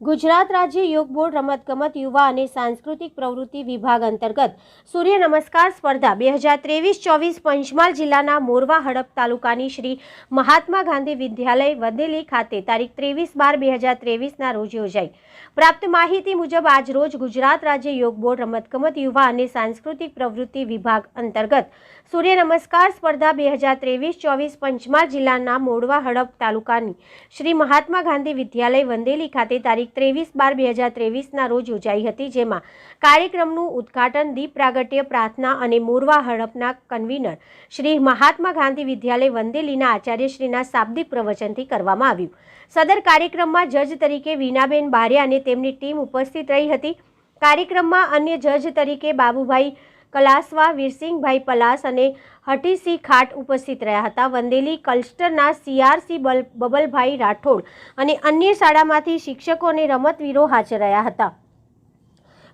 ગુજરાત રાજ્ય યોગ બોર્ડ રમતગમત યુવા અને સાંસ્કૃતિક પ્રવૃત્તિ વિભાગ અંતર્ગત સૂર્ય નમસ્કાર સ્પર્ધા બે હજાર ત્રેવીસ ચોવીસ પંચમહાલ જિલ્લાના મોરવા હડપ તાલુકાની શ્રી મહાત્મા ગાંધી વિદ્યાલય વદેલી ખાતે તારીખ ત્રેવીસ બાર બે હજાર ત્રેવીસના રોજ યોજાઈ. પ્રાપ્ત માહિતી મુજબ આજ રોજ ગુજરાત રાજ્ય યોગ બોર્ડ રમતગમત યુવા અને સાંસ્કૃતિક પ્રવૃત્તિ વિભાગ અંતર્ગત સૂર્ય નમસ્કાર સ્પર્ધા બે હજાર ત્રેવીસ ચોવીસ પંચમહાલ જિલ્લાના મોરવા હડપ તાલુકાની શ્રી મહાત્મા ગાંધી વિદ્યાલય વંદેલી ખાતે તારીખ ત્રેવીસ બાર બે હજાર ત્રેવીસના રોજ યોજાઈ હતી, જેમાં કાર્યક્રમનું ઉદ્ઘાટન દીપ પ્રાગટ્ય, પ્રાર્થના અને મોરવા હડપના કન્વીનર શ્રી મહાત્મા ગાંધી વિદ્યાલય વંદેલીના આચાર્યશ્રીના શાબ્દિક પ્રવચનથી કરવામાં આવ્યું. સદર કાર્યક્રમમાં જજ તરીકે વીનાબેન બારિયા અને તેમની ટીમ ઉપસ્થિત રહી હતી. કાર્યક્રમમાં અન્ય જજ તરીકે બાબુભાઈ કલાસવા, વીરસિંહભાઈ પલાસ અને હટીસિંહ ખાટ ઉપસ્થિત રહ્યા હતા. વંદેલી કલ્સ્ટરના સીઆરસી બલ, બબલભાઈ રાઠોડ અને અન્ય શાળામાંથી શિક્ષકો અને રમતવીરો હાજર રહ્યા હતા.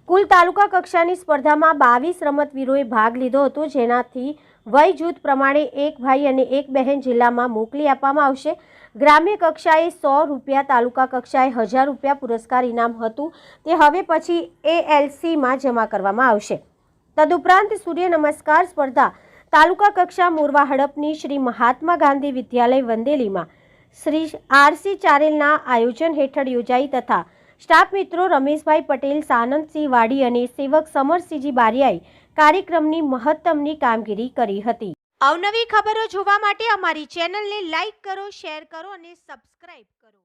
કુલ તાલુકા કક્ષાની સ્પર્ધામાં બાવીસ રમતવીરોએ ભાગ લીધો હતો. જેનાથી વય જૂથ પ્રમાણે એક ભાઈ અને એક બહેન જિલ્લામાં મોકલી આપવામાં આવશે. ગ્રામ્ય કક્ષાએ સો રૂપિયા, તાલુકા કક્ષાએ હજાર રૂપિયા પુરસ્કાર ઇનામ હતું. તે હવે પછી એએલસીમાં જમા કરવામાં આવશે. તદુપરાંત સૂર્ય નમસ્કાર સ્પર્ધા તાલુકા કક્ષા મોરવા હડપની શ્રી મહાત્મા ગાંધી વિદ્યાલય વંદેલીમાં શ્રી આરસી ચારેલના આયોજન હેઠળ યોજાઈ તથા સ્ટાફ મિત્રો રમેશભાઈ પટેલ, સાનંદસિંહ વાડી અને સેવક સમરસિંહજી બારિયાએ કાર્યક્રમની મહત્તમની કામગીરી કરી હતી. અવનવી ખબરો જોવા માટે અમારી ચેનલને લાઇક કરો, શેર કરો અને સબસ્ક્રાઇબ કરો.